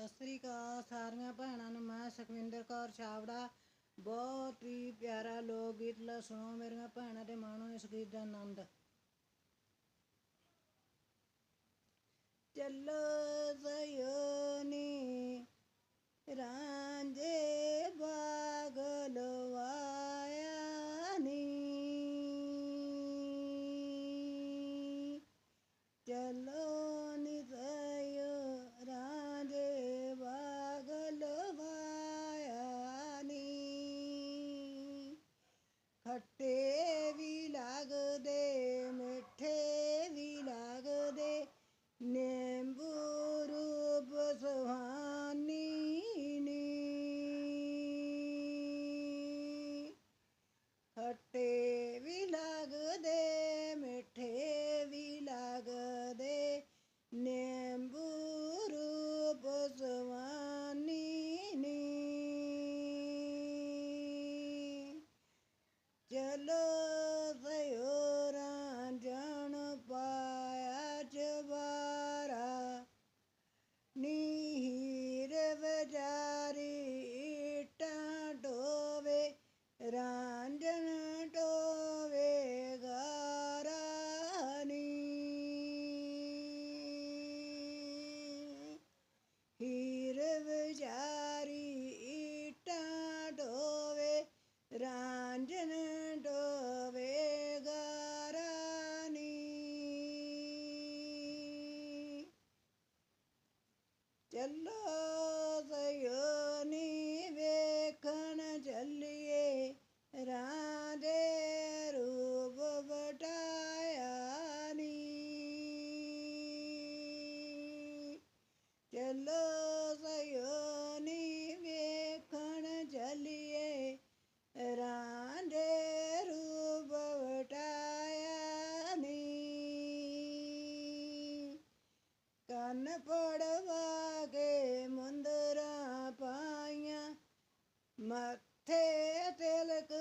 ਸਤਿ ਸ੍ਰੀ ਅਕਾਲ ਸਾਰੀਆਂ ਭੈਣਾਂ ਨੂੰ, ਮੈਂ ਸੁਖਵਿੰਦਰ ਕੌਰ ਛਾਵੜਾ ਬਹੁਤ ਹੀ ਪਿਆਰਾ ਲੋਕ ਗੀਤ ਲਾ, ਸੁਣੋ ਮੇਰੀਆਂ ਭੈਣਾਂ ਤੇ ਮਾਣੋ ਇਸ ਗੀਤ ਦਾ ਆਨੰਦ। ਚੱਲੋ ਜ਼ਯੋਨੀ Acuérdate ಎಲ್ಲದೆಯೋ ನೀವೇ ಕಣಜಲ್ಲಿಯೇ ರಾಧೆ ರೂಪಬಟಾಯನಿ ಎಲ್ಲೋ 么？太累了。个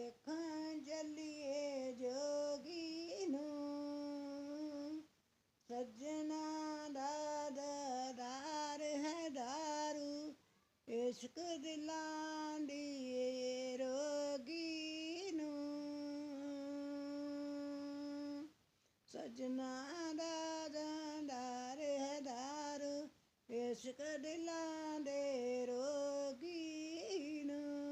ਵੇਖਾਂ ਜਲੀਏ ਜੋਗੀ ਨੂੰ ਸੱਜਣਾ ਦਾ ਦਾਰ ਹੈ ਦਾਰੂ, ਇਸ਼ਕ ਦਿਲਾਂ ਦੀ ਰੋਗੀ ਨੂੰ ਸਜਣਾ ਦਾ ਦਾਰ ਹੈ ਦਾਰੂ, ਇਸ਼ਕ ਦਿਲਾਂ ਦੇ ਰੋਗੀ ਨੂੰ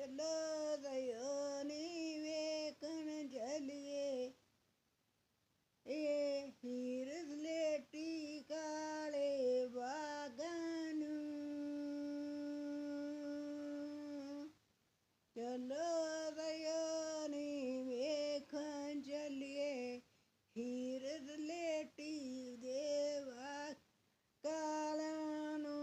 ਚਲੋ ਦਇਓ ਨੀ ਵੇਖਣ ਜਲੀਏ ਇਹ ਹੀਰ ਲੇਟੀ ਕਾਲੇ ਬਾਗਾਂ ਨੂੰ ਚਲੋ ਦਇਓ ਨੀ ਵੇਖਣ ਜਲੀਏ ਹੀਰ ਲੇਟੀ ਦੇਵਾ ਕਾਲਾਂ ਨੂੰ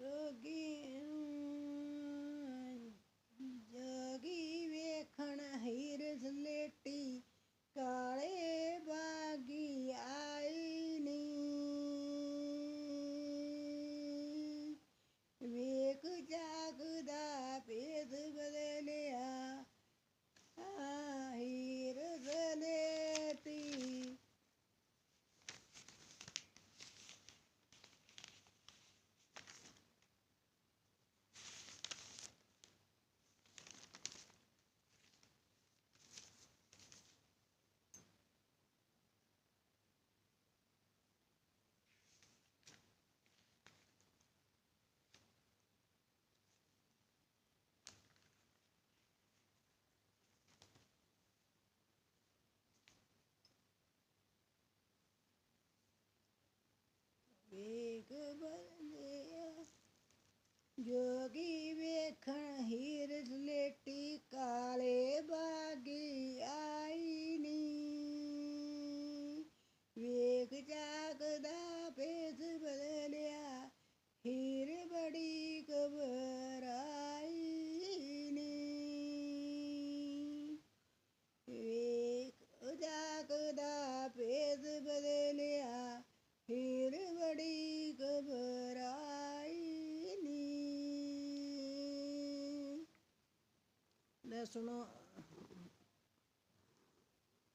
ਜੋਗੀ ਜੋਗੀ ਵੇਖਣ ਹੀਰ ਲੇਟੀ ਕਾਲੇ ਬਾਗੀ ਆਈ ਨੀ ਵੇਖ ਜਾਗਦਾ ਭੇਦ ਬਦਲਿਆ ਆ ਹੀਰ ਲੇਟੀ ਵੇਖ ਬਦਲਿਆ ਜੋਗੀ ਵੇਖਣ ਹੀਰ ਲੇਟੀ ਕਾਲੇ ਬਾਗੀ ਸੁਣੋ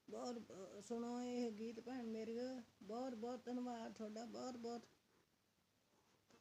ਬਹੁਤ ਸੁਣੋ ਇਹ ਗੀਤ ਭੈਣ ਮੇਰੀ ਬਹੁਤ ਬਹੁਤ ਧੰਨਵਾਦ ਤੁਹਾਡਾ ਬਹੁਤ ਬਹੁਤ